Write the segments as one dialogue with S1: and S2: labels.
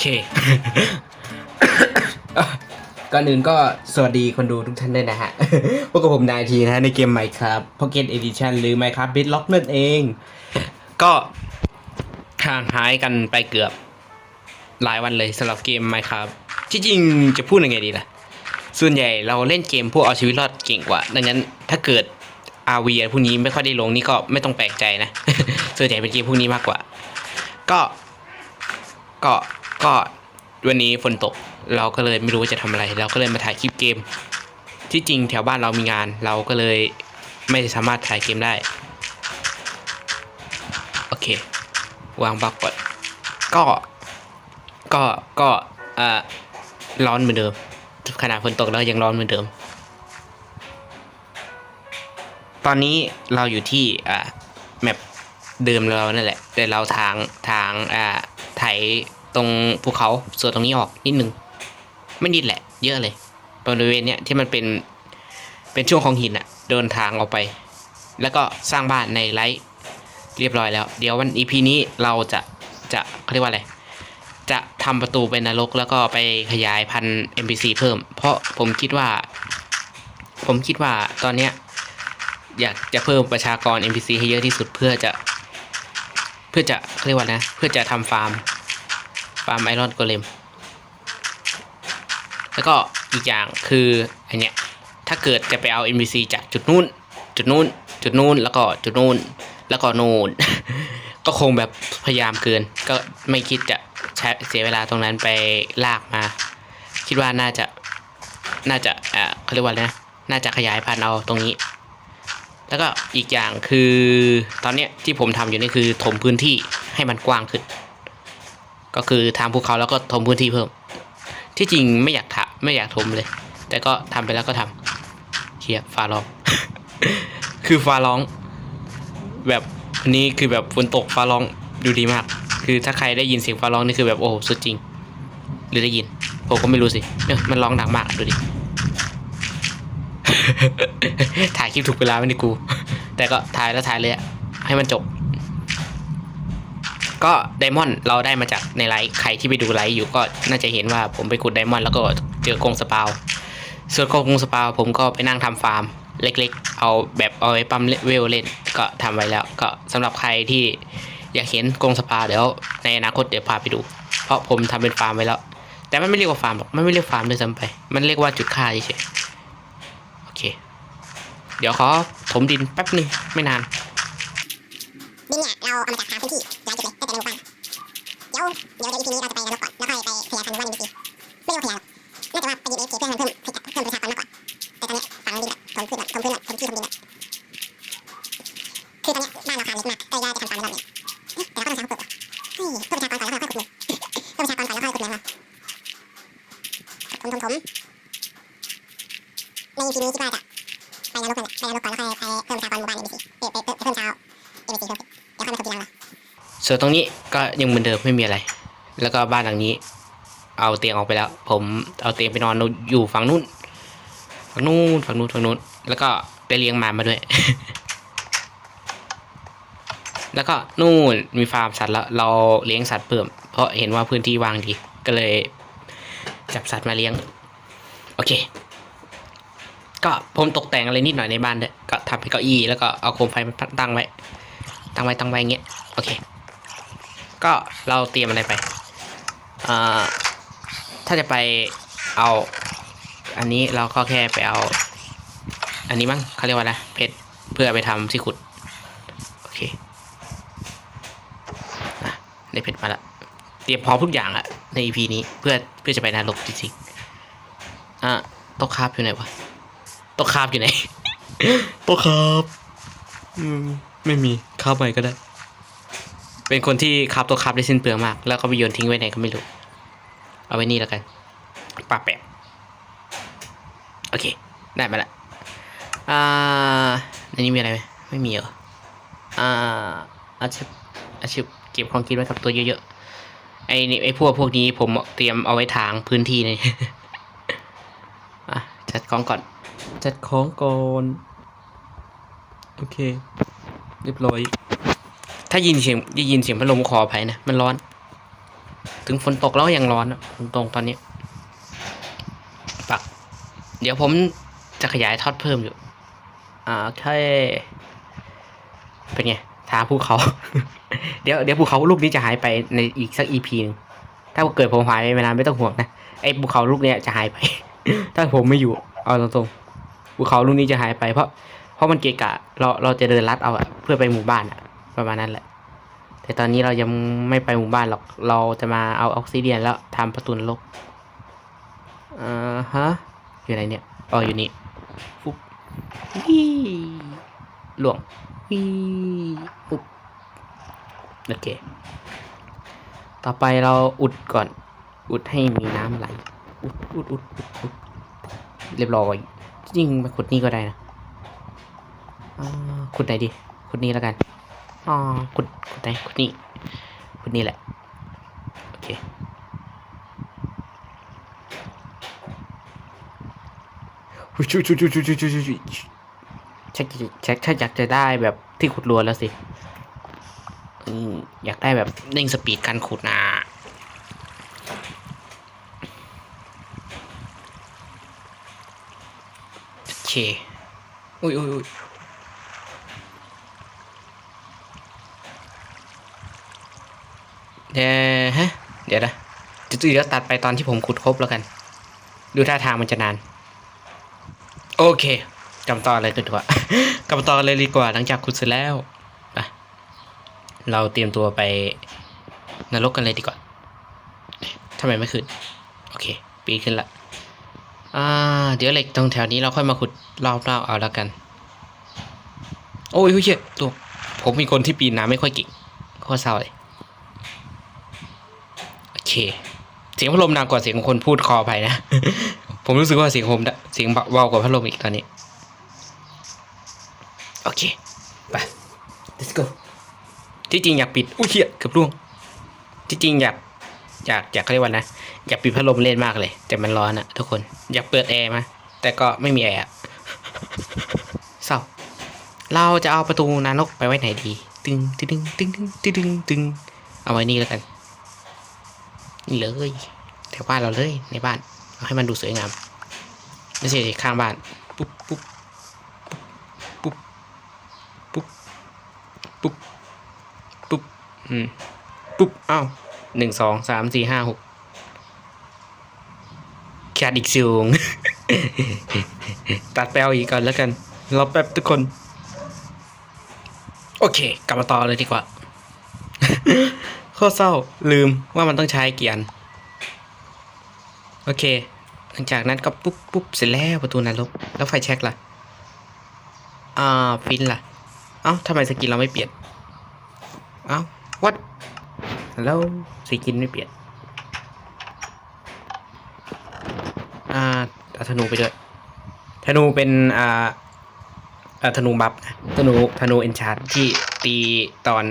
S1: เค ก่อนอื่นก็สวัสดีคนดูทุกท่านด้วยนะฮะ พวกกับผมนายทีนะฮะในเกม Minecraft Pocket Edition หรือ Minecraft Bedrock นั่นเอง ก็ห่างหายกันไปเกือบ หลายวันเลยสำหรับเกม Minecraft ที่จริงจะพูดยังไงดีล่ะ ส่วนใหญ่เราเล่นเกมพวกเอาชีวิตรอดเก่งกว่า ดังนั้นถ้าเกิด RV อะไรพวกนี้ไม่ค่อยได้ลงนี่ก็ไม่ต้องแปลกใจนะ ส่วนใหญ่เป็นเกมพวกนี้มากกว่า ก็ก็ ก็วันนี้ฝนตกเราก็เลยไม่รู้จะทำอะไร เราก็เลยมาถ่ายคลิปเกม ที่จริงแถวบ้านเรามีงาน เราก็เลยไม่สามารถถ่ายเกมได้ โอเค วางบล็อกก่อนก็ ก็ก็เอ่อร้อนเหมือนเดิมขนาดฝนตกแล้วยังร้อนเหมือนเดิม ตอนนี้เราอยู่ที่อ่าแมปเดิมเรานั่นแหละ แต่เราทางทางอ่าไถ ตรงภูเขาส่วนตรงนี้ออกนิดนึงไม่นิดแหละ เยอะเลยบริเวณเนี้ยที่มันเป็นเป็นช่วงของหินอะเดินทางออกไป แล้วก็สร้างบ้านในไลท์เรียบร้อยแล้ว เดี๋ยววันอีพีนี้เราจะจะเขาเรียกว่าอะไรจะทำประตูเป็นนรกแล้วก็ไปขยายพันธุ์ NPC เพิ่ม เพราะผมคิดว่า ผมคิดว่าตอนเนี้ยอยากจะเพิ่มประชากร NPC ให้เยอะที่สุดเพื่อจะ เพื่อจะเรียกว่านะ เพื่อจะทำฟาร์ม ฟาร์มไอรอนโกเลมแล้วก็อีกอย่างคืออันเนี้ยถ้าเกิดจะไปเอา NPC จากจุดนู้น จุดนู้น จุดนู้นแล้วก็จุดนู้น แล้วก็นูนก็คงแบบพยายามเกิน ก็ไม่คิดจะใช้เสียเวลาตรงนั้นไปลากมา คิดว่าน่าจะน่าจะอ่าเขาเรียกว่าอะไรนะน่าจะขยายพันธุ์เอาตรงนี้ แล้วก็อีกอย่างคือตอนเนี้ยที่ผมทำอยู่นี่คือถมพื้นที่ให้มันกว้างขึ้น ก็คือทางภูเขาแล้วก็ถมพื้นที่เพิ่ม ที่จริงไม่อยากถะไม่อยากถมเลย แต่ก็ทำไปแล้วก็ทำเชียฟ้าร้อง คือฟ้าร้อง แบบอันนี้คือแบบฝนตกฟ้าร้องดูดีมาก คือถ้าใครได้ยินเสียงฟ้าร้องนี่คือแบบโอ้โหสุดจริง หรือได้ยินผมก็ไม่รู้สิเนี่ยมันร้องดังมากดูดิถ่ายคลิปถูกเวลาไม่ได้กู แต่ก็ถ่ายแล้วถ่ายเลยอะให้มันจบ ก็ไดมอนด์เราได้มาจากในไลฟ์ใครที่ไปดูไลฟ์อยู่ก็น่าจะเห็นว่าผมไปขุดไดมอนด์แล้วก็เจอกรงสปาวส่วนกรงสปาวผมก็ไปนั่งทำฟาร์มเล็กๆ เอาแบบเอาไว้ปั๊มเวลเล่นก็ทำไว้แล้ว ก็สำหรับใครที่อยากเห็นกรงสปาวเดี๋ยวในอนาคตเดี๋ยวพาไปดู เพราะผมทำเป็นฟาร์มไว้แล้ว แต่มันไม่เรียกว่าฟาร์มหรอกมันไม่เรียกฟาร์มด้วยซ้ำไป มันเรียกว่าจุดฆ่าเฉยโอเค เดี๋ยวขอถมดินแป๊บหนึ่งไม่นาน
S2: ดินเนี่ยเราเอามาจากทางพื้นที่หลายจุดเลยตั้งแต่นหมู่บ้านเดี๋ยวเดี๋ยวเดี๋ยวอีพีนี้เราจะไปนรกก่อนแล้วค่อยไปขยายพันธุ์หมู่บ้านดีไม่ต้องขยายหรอกน่าจะว่าไปดีเอฟเพื่อให้มันเพิ่มเพิ่มประชากรมากกว่าแต่ตอนนี้ฝังดินแบบถมพื้นแบบถมพื้นแบบถมที่ถมดินแบบคือตอนนี้บ้านเราคาดเล็กมากใกล้จะทำฟาร์มแล้วเนี่ยแต่เราก็ต้องใช้เขาปลูกว่ะเฮ้ยเพิ่มประชากรก่อนแล้วค่อยขุดเมืองเพิ่มประชากรก่อนแล้วค่อยขุดเมืองว่ะถมถมถมในอีพีนี้คิดว่าจะ
S1: ส่วนตรงนี้ก็ยังเหมือนเดิมไม่มีอะไร แล้วก็บ้านหลังนี้ เอาเตียงออกไปแล้ว ผมเอาเตียงไปนอนอยู่ฝั่งนู้น ฝั่งนู้นฝั่งนู้นฝั่งนู้น แล้วก็ไปเลี้ยงหมามาด้วย แล้วก็นู่นมีฟาร์มสัตว์แล้วเราเลี้ยงสัตว์เพิ่ม เพราะเห็นว่าพื้นที่ว่างดี ก็เลยจับสัตว์มาเลี้ยง โอเค ก็ผมตกแต่งอะไรนิดหน่อยในบ้านด้วยก็ทำเป็นเก้าอี้แล้วก็เอาโคมไฟมาตั้งไว้ ตั้งไว้ตั้งไว้อย่างเงี้ย โอเค ก็เราเตรียมอะไรไปอ่าถ้าจะไปเอา อันนี้เราก็แค่ไปเอา อันนี้มั้งเขาเรียกว่าอะไรเพชรเพื่อไปทำที่ขุด โอเคนะได้เพชรมาละเตรียมพร้อมทุกอย่างอะใน EP นี้เพื่อเพื่อจะไปนรกจริงๆอะต๊ะคาบอยู่ไหนวะต๊ะคาบอยู่ไหนต๊ะคาบอืมไม่มีคาบใหม่ก็ได้ เป็นคนที่คาบตัวคาบได้สิ้นเปลืองมาก แล้วก็ไปโยนทิ้งไว้ไหนก็ไม่รู้ เอาไว้นี่แล้วกันปาแปะโอเค ได้มาละอ่าในนี้มีอะไรไหมไม่มีเหรออ่าอาชีพอาชีพเก็บของกินไว้กับตัวเยอะๆไอ้นี่ไอ้พวกพวกนี้ผมเตรียมเอาไว้ทางพื้นที่นี่อะจัดของก่อน จัดของก่อน โอเค เรียบร้อย ถ้ายินเสียงได้ยินเสียงพัดลมขออภัยนะ มันร้อน ถึงฝนตกแล้วยังร้อนอะฝนตกตอนนี้ปัก เดี๋ยวผมจะขยายทอดเพิ่มอยู่ อ่าโอเคเป็นไงทาภูเขา เดี๋ยวเดี๋ยวภูเขาลูกนี้จะหายไปในอีกสักอีพีนึงถ้าเกิดผมหายไปนานไม่ต้องห่วงนะไอ้ภูเขาลูกเนี้ยจะหายไป ถ้าผมไม่อยู่ เอาตรงๆภูเขาลูกนี้จะหายไปเพราะเพราะมันเกะกะเราเราจะเดินลัดเอาอะเพื่อไปหมู่บ้านอะ ประมาณนั้นแหละ แต่ตอนนี้เรายังไม่ไปหมู่บ้านหรอก เราจะมาเอาออกซิเดียนแล้วทำประตูนรกอ่าฮะ อยู่ไหนเนี่ย อ๋อ อยู่นี่ฟุ๊บวี่หลวงวี่ปุ๊บ โอเค ต่อไปเราอุดก่อน อุดให้มีน้ำไหล อุดอุดอุดอุดอุดเรียบร้อย จริงมาขุดนี่ก็ได้นะขุดไหนดี ขุดนี่แล้วกัน อ๋อขุดขุดไหนขุดนี่ขุดนี่แหละ โอเค ชุชุชุชุชุชุชุชุชุชักจะชักถ้าอยากจะได้แบบที่ขุดรัวแล้วสิอืมอยากได้แบบเร่งสปีดการขุดนะโอเค อุ้ยอุ้ยอุ้ย เดี๋ยวฮะ เดี๋ยวนะเดี๋ยวตัดไปตอนที่ผมขุดครบแล้วกัน ดูท่าทางมันจะนาน โอเคกำต่อเลยดีกว่ากำต่อเลยดีกว่าหลังจากขุดเสร็จแล้วเราเตรียมตัวไปนรกกันเลยดีกว่าทำไมไม่ขึ้น โอเค ปีขึ้นละอ่าเดี๋ยวเหล็กตรงแถวนี้เราค่อยมาขุดรอบๆเอาแล้วกัน โอ้ยเฮ้ยเชี่ยตัวผมมีคนที่ปีนน้ำไม่ค่อยเก่งโคตรเศร้าเลย เสียงพัดลมดังกว่าเสียงคนพูดคอไปนะ ผมรู้สึกว่าเสียงผมเสียงเบากว่าพัดลมอีกตอนนี้ โอเค ไป let's go ที่จริงอยากปิด อุ้ยเหี้ยเกือบร่วง ที่จริงอยากอยากอยากเรียกว่านะ อยากปิดพัดลมเล่นมากเลย แต่มันร้อนนะทุกคน อยากเปิดแอร์มา แต่ก็ไม่มีแอร์เศร้า เราจะเอาประตูนรกไปไว้ไหนดี ตึงตึงตึงตึงตึงตึงเอาไว้นี่แล้วกัน นี่เลยแถวบ้านเราเลยในบ้านเอาให้มันดูสวยงามไม่ใช่ข้างบ้านปุ๊บปุ๊บปุ๊บปุ๊บปุ๊บปุ๊บอืมปุ๊บอ้าวหนึ่งสองสามสี่ห้าหกขาดอีกสูง ตัดไปเอาอีกก่อนแล้วกันรอแป๊บทุกคน โอเค กลับมาต่อเลยดีกว่า ข้อเศร้าลืมว่ามันต้องใช้เกียร์โอเค หลังจากนั้นก็ปุ๊บปุ๊บเสร็จแล้วประตูนรกแล้วไฟแช็กล่ะ อ่าฟินล่ะ เอ้าทำไมสกินเราไม่เปลี่ยน เอ้า what แล้วสกินไม่เปลี่ยน อ่าอาธนูไปด้วยธนูเป็นอ่าธนูบัฟธนูธนูเอนชาร์ที่ตีตอน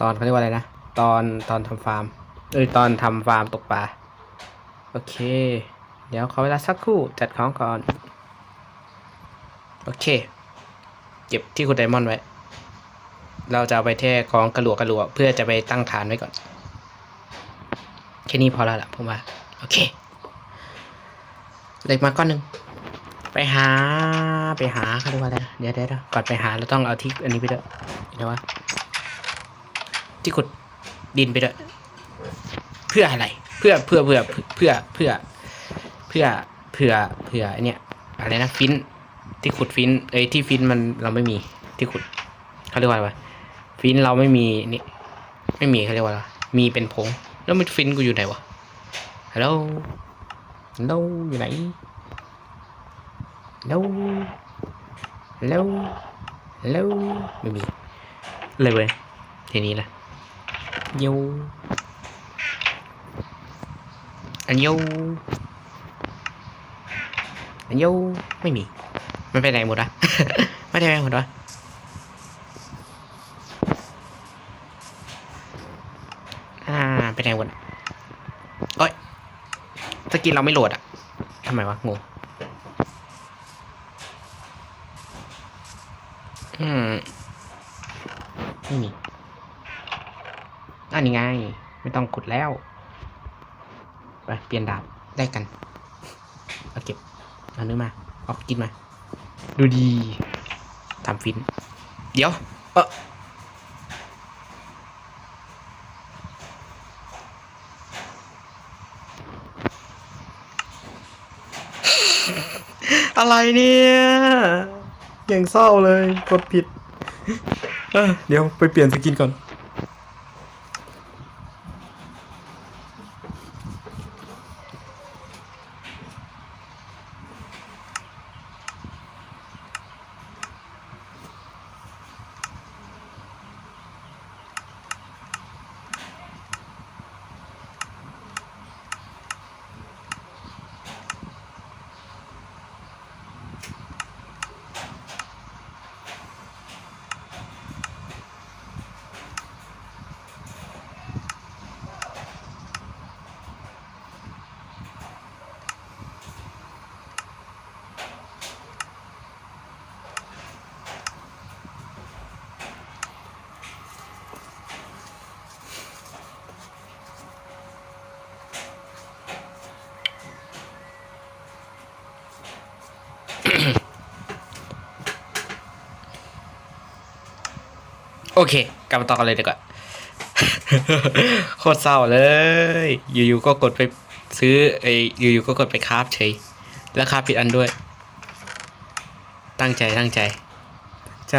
S1: ตอนเขาเรียกว่าอะไรนะ ตอนตอนทำฟาร์มเอ้ยตอนทำฟาร์มตกปลาโอเค เดี๋ยวขอเวลาสักครู่จัดของก่อน โอเค เก็บที่คุณไดมอนด์ไว้ เราจะเอาไปแท่กองกระหลวกกระหลวกเพื่อจะไปตั้งฐานไว้ก่อน แค่นี้พอแล้วล่ะผมว่า โอเคเหล็กมาก้อนหนึ่งไปหาไปหาเขาเรียกว่าอะไรเดี๋ยวเดี๋ยวเดี๋ยวก่อนไปหาเราต้องเอาที่อันนี้ไปด้วยเดี๋ยวว่าที่ขุด ดินไปด้วยเพื่ออะไร เพื่อเพื่อเพื่อเพื่อเพื่อเพื่อเพื่อเพื่อไอเนี่ยอะไรนะฟินที่ขุดฟินเอ้ยที่ฟินมันเราไม่มีที่ขุดเขาเรียกว่าอะไรวะฟินเราไม่มีนี่ไม่มีเขาเรียกว่าอะไรมีเป็นผงแล้วมันฟินกูอยู่ไหนวะฮัลโหลฮัลโหลอยู่ไหนฮัลโหลฮัลโหลฮัลโหลไม่มีเลยเว้ยทีนี้ละ ยูอันโยอันโยไม่มี มันไปไหนหมดอะไม่ได้ไปหมดวะอ่าไปไหนหมดโอ้ยสกินเราไม่โหลดอะทำไมวะงงอืม ไม่มีอันนี้ไง ไม่ต้องขุดแล้ว ไปเปลี่ยนดาบได้กัน เอาเก็บเอาเนื้อมาเอากินมา ดูดีทำฟิน เดี๋ยว เอออะไรเนี่ยยังเศร้าเลย กดผิด เดี๋ยวไปเปลี่ยนสกินก่อน โอเค กลับมาต่อกันเลยดีกว่า โคตรเศร้าเลย อยู่ๆก็กดไปซื้อไอ้อยู่ๆก็กดไปคราฟเฉย แล้วคราฟผิดอันด้วย ตั้งใจตั้งใจ ใจ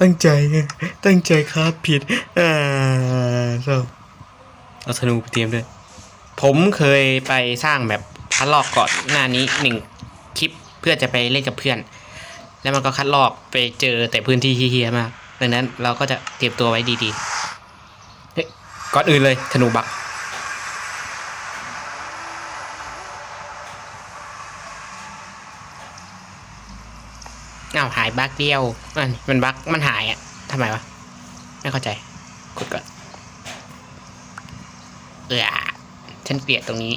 S1: ตั้งใจ ตั้งใจคราฟผิด อ่าเศร้าเอาธนูไปเตรียมด้วย ผมเคยไปสร้างแบบคัดลอกก่อนหน้านี้หนึ่งคลิปเพื่อจะไปเล่นกับเพื่อน แล้วมันก็คัดลอกไปเจอแต่พื้นที่เฮี้ยๆมาก ดังนั้นเราก็จะเตรียมตัวไว้ดีๆเฮ้ยก่อนอื่นเลยธนูบักอ้าวหายบักเดียวมันมันบักมันหายอะทำไมวะ ไม่เข้าใจกดก่อนเออฉันเกลียดตรงนี้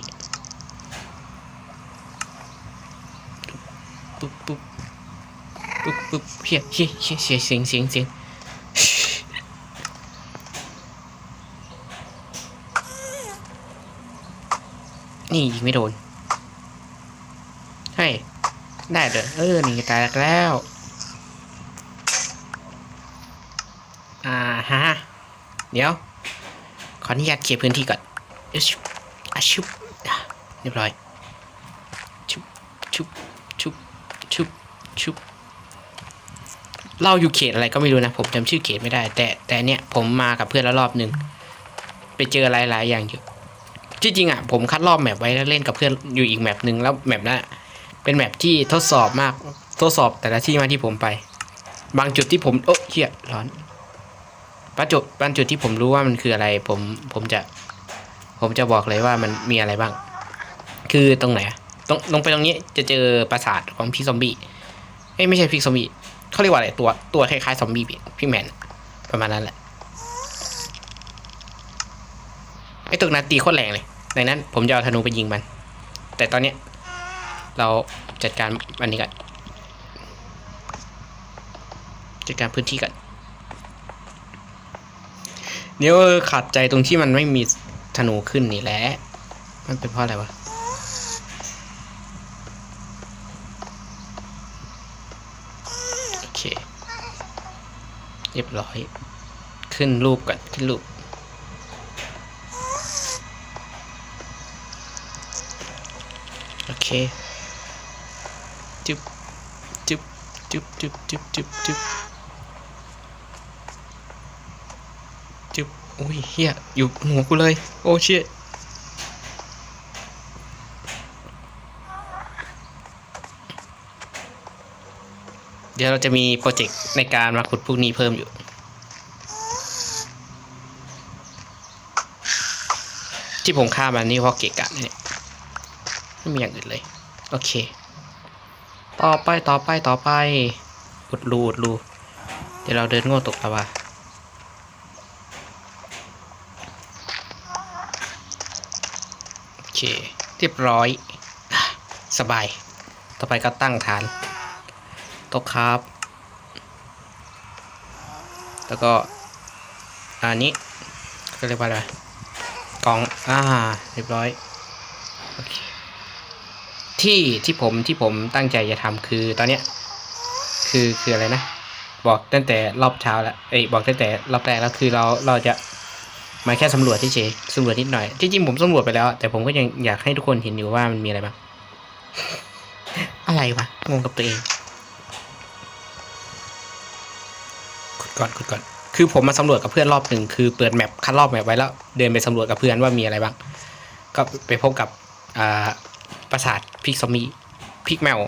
S1: ปุ๊บปุ๊บปุ๊บปุ๊บเฮียเฮียเฮียเสียเสียงเสียงเสียง นี่ยิงไม่โดนเฮ้ได้เด้อเออนี่ตายแล้ว อ่าฮะ เดี๋ยว ขออนุญาตเคลียร์พื้นที่ก่อนอชุบอชุบเรียบร้อย ชุบ ชุบ ชุบ ชุบ ชุบ เราอยู่เขตอะไรก็ไม่รู้นะ ผมจำชื่อเขตไม่ได้ แต่แต่เนี่ยผมมากับเพื่อนแล้วรอบหนึ่ง ไปเจออะไรหลายอย่างอยู่ ที่จริงอะผมคัดรอบแมปไว้แล้วเล่นกับเพื่อนอยู่อีกแมปหนึ่งแล้วแมปนั้นเป็นแมปที่ทดสอบมากทดสอบแต่ละที่มาที่ผมไป บางจุดที่ผมโอ้เฮียร้อนบางจุดบางจุดที่ผมรู้ว่ามันคืออะไร ผมผมจะ ผมจะบอกเลยว่ามันมีอะไรบ้าง คือตรงไหนตรงลงไปตรงนี้จะเจอปราสาทของพี่ซอมบี้เอ้ไม่ใช่พี่ซอมบี้เขาเรียกว่าอะไรตัวตัวคล้ายๆซอมบี้พี่พี่แมนประมาณนั้นแหละ ไอ้ตึกนั้นตีโคตรแรงเลย ดังนั้นผมจะเอาธนูไปยิงมัน แต่ตอนเนี้ยเราจัดการอันนี้กันจัดการพื้นที่กันเดี๋ยวขาดใจตรงที่มันไม่มีธนูขึ้นนี่แหละ มันเป็นเพราะอะไรวะโอเค เรียบร้อย ขึ้นรูปก่อนขึ้นรูป เคจุ๊บจุ๊บจุ๊บจุ๊บจุ๊บจุ๊บจุ๊บจุ๊บโอ้ยเฮียอยู่หัวกูเลย โอ้เชี่ยเดี๋ยวเราจะมีโปรเจกต์ในการมาขุดพวกนี้เพิ่มอยู่ที่ผมฆ่ามันนี่เพราะเกะกะเนี่ย ไม่มีอย่างอื่นเลย โอเค ต่อไปต่อไปต่อไปอุดรูอุดรูเดี๋ยวเราเดินง่ตกแล้ววะโอเค เรียบร้อย สบาย ต่อไปก็ตั้งฐานต๊ะครับ แล้วก็อันนี้ก็เรียกว่าอะไรกล่อง อ่า เรียบร้อย ที่ที่ผมที่ผมตั้งใจจะทำคือตอนเนี้ยคือคืออะไรนะ บอกตั้งแต่รอบเช้าแล้วเอ้ยบอกตั้งแต่รอบแรกแล้วคือเราเราจะมาแค่สำรวจที่เฉยสำรวจนิดหน่อยที่จริงผมสำรวจไปแล้ว แต่ผมก็ยังอยากให้ทุกคนเห็นอยู่ว่ามันมีอะไรบ้างอะไรวะงงกับตัวเองกดก่อนกดก่อนคือผมมาสำรวจกับเพื่อนรอบหนึ่งคือเปิดแมปคัดรอบแมปไว้แล้ว เดินไปสำรวจกับเพื่อนว่ามีอะไรบ้าง ก็ไปพบกับอ่า ปราสาทพิกซอมบี้พิกแมว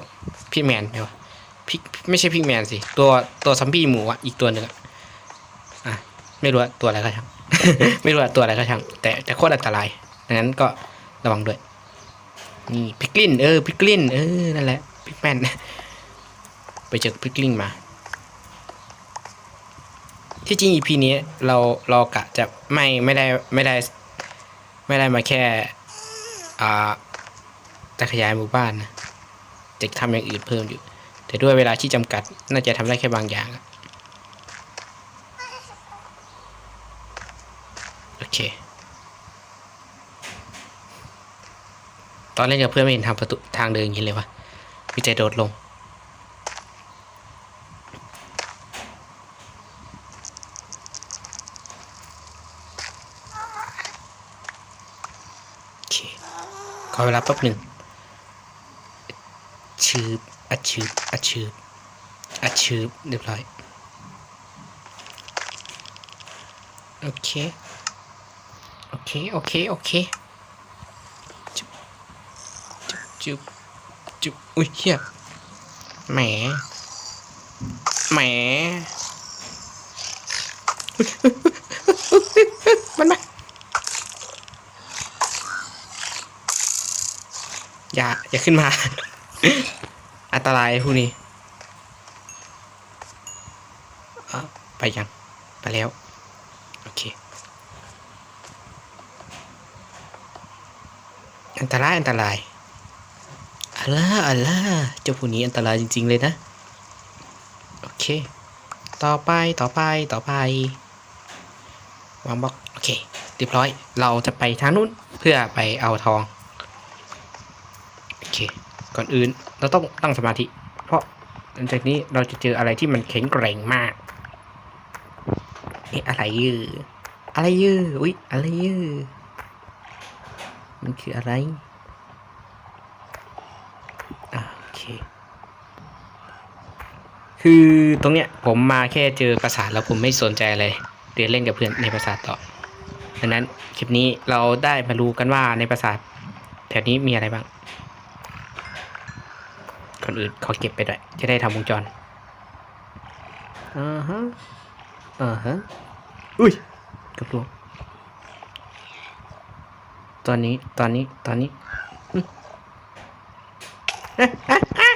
S1: พิกแมนเดี๋ยวะพิกไม่ใช่พิกแมนสิ ตัวตัวซัมบี้หมูอะอีกตัวหนึ่งอะไม่รู้ตัวอะไรก็ช่างไม่รู้ตัวอะไรก็ช่างแต่แต่โคตรอันตรายดังนั้นก็ระวังด้วย นี่พิกลินเออพิกลินเออนั่นแหละพิกแมนไปเจอพิกลินมา ที่จริง EP นี้เราเรากะจะไม่ไม่ได้ไม่ได้ ไม่ได้มาแค่อ่า จะขยายหมู่บ้านนะจะทำอย่างอื่นเพิ่มอยู่ แต่ด้วยเวลาที่จำกัด น่าจะทำได้แค่บางอย่างโอเค ตอนเล่นกับเพื่อนไม่เห็นทางประตูทางเดินอย่างนี้เลยวะมีใจโดดลงโอเคขอเวลาแป๊บหนึ่ง ดชืบอัดชืบอัดชืบเรียบร้อย โอเค โอเค โอเค โอเค จุบจุบจุบอุ้ยเฮียแหม แหม มันมาอย่า อย่าขึ้นมา อันตรายพวกนี้ไปยัง ไปแล้ว โอเค อันตราย อันตรายอัลลาอัลลาเจ้าพวกนี้อันตรายจริง ๆ เลยนะ โอเค ต่อไปต่อไปต่อไปวางบล็อกโอเคเรียบร้อย เราจะไปทางนู้นเพื่อไปเอาทอง ก่อนอื่น เราต้องตั้งสมาธิ เพราะหลังจากนี้เราจะเจออะไรที่มันแข็งแกร่งมากเอ๊ะอะไรยืออะไรยืออุ๊ยอะไรยือมันคืออะไรอโอเค คือตรงเนี้ยผมมาแค่เจอปราสาทแล้วผมไม่สนใจอะไรเดินเล่นกับเพื่อนในปราสาทต่อดังนั้นคลิปนี้เราได้มารู้กันว่าในปราสาทแถวนี้มีอะไรบ้าง อื่นเขาเก็บไปด้วยจะได้ทำวงจรอ่าฮะอ่าฮะอุ้ยเกับลวงตอนนี้ตอนนี้ตอนนี้อืมอะอะอะ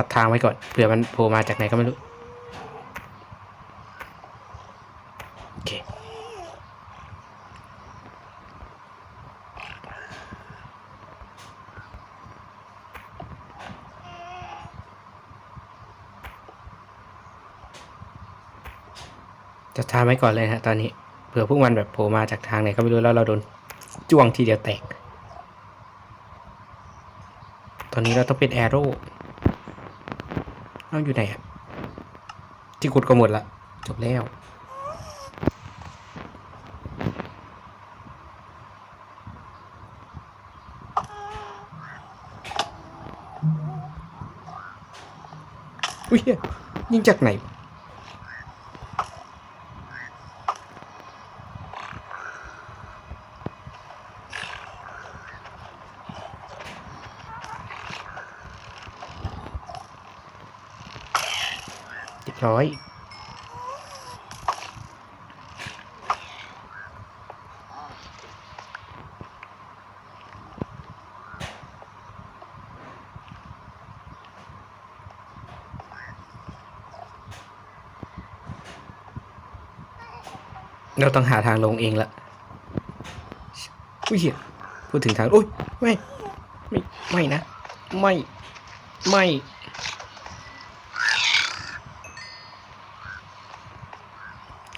S1: ตัดทางไว้ก่อนเผื่อมันโผล่มาจากไหนก็ไม่รู้โอเคจะทำไว้ก่อนเลยฮะตอนนี้เผื่อพวกมันแบบโผล่มาจากทางไหนก็ไม่รู้แล้วเราโดนจ้วงทีเดียวแตก ตอนนี้เราต้องเป็นแอโร่ เอาอยู่ไหนอะที่ขุดก็หมดละจบแล้ว อุ้ยเหี้ยยิงจากไหน ร้อยเราต้องหาทางลงเองละอุ้ยเหี้ยพูดถึงทาง อุ้ย ไม่ ไม่ ไม่นะ ไม่ ไม่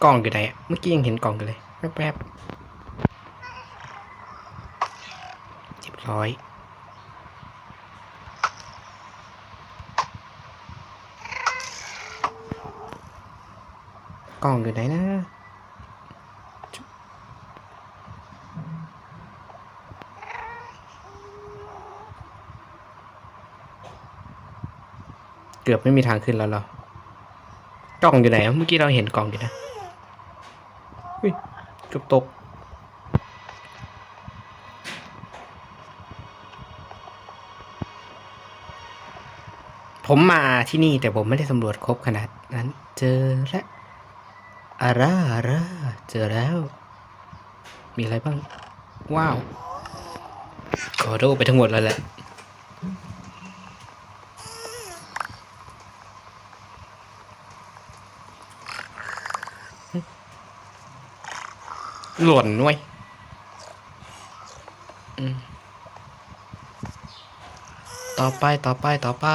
S1: กล่องอยู่ไหนอะเมื่อกี้ยังเห็นกล่องอยู่เลยแป๊บๆเรียบร้อยกล่องอยู่ไหนนะ เกือบไม่มีทางขึ้นแล้วเหรอกล่องอยู่ไหนอะเมื่อกี้เราเห็นกล่องอยู่นะ ยเกือบตก ผมมาที่นี่แต่ผมไม่ได้สำรวจครบขนาดนั้น เจอแล้วอาร่าอาร่าเจอแล้ว มีอะไรบ้าง ว้าวขอโดไปทั้งหมดแล้วแหละ หล่นไว้ยต่อไปต่อไปต่อไป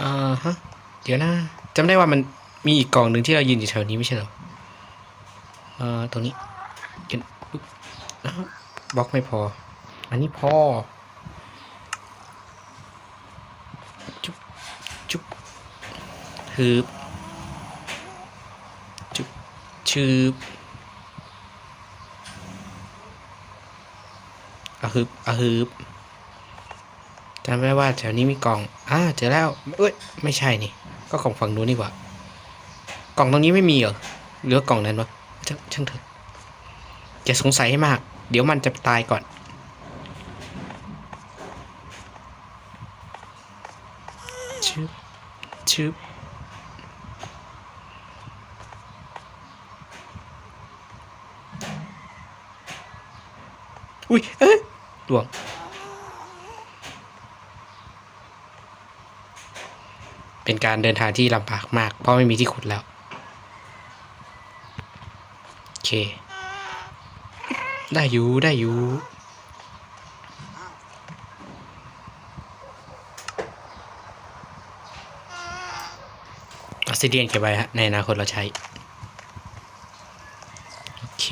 S1: อ่าฮะ เดี๋ยวนะจำได้ว่ามันมีอีกกล่องหนึ่งที่เรายืนอยู่แถวนี้ไม่ใช่หรอเอ่อตรงนี้เห็นอุ๊บบล็อกไม่พอ อันนี้พอจุ๊บจุ๊บฮึบจุ๊บ ชืบอะฮึบอะฮึบจำได้ว่าแถวนี้มีกล่องอ่าเจอแล้วเอ้ยไม่ใช่นี่ ก็ของฝั่งนู้นนี่หว่ากล่องตรงนี้ไม่มีเหรอหรือกล่องนั้นวะช่างช่างเถอะอย่าสงสัยให้มาก เดี๋ยวมันจะตายก่อน ชึบชึบ อุ้ยเอ๊ะดวงเป็นการเดินทางที่ลำบากมาก เพราะไม่มีที่ขุดแล้ว โอเค ได้อยู่ ได้อยู่ ออสซิเดียนเก็บไว้ฮะในอนาคตเราใช้ โอเค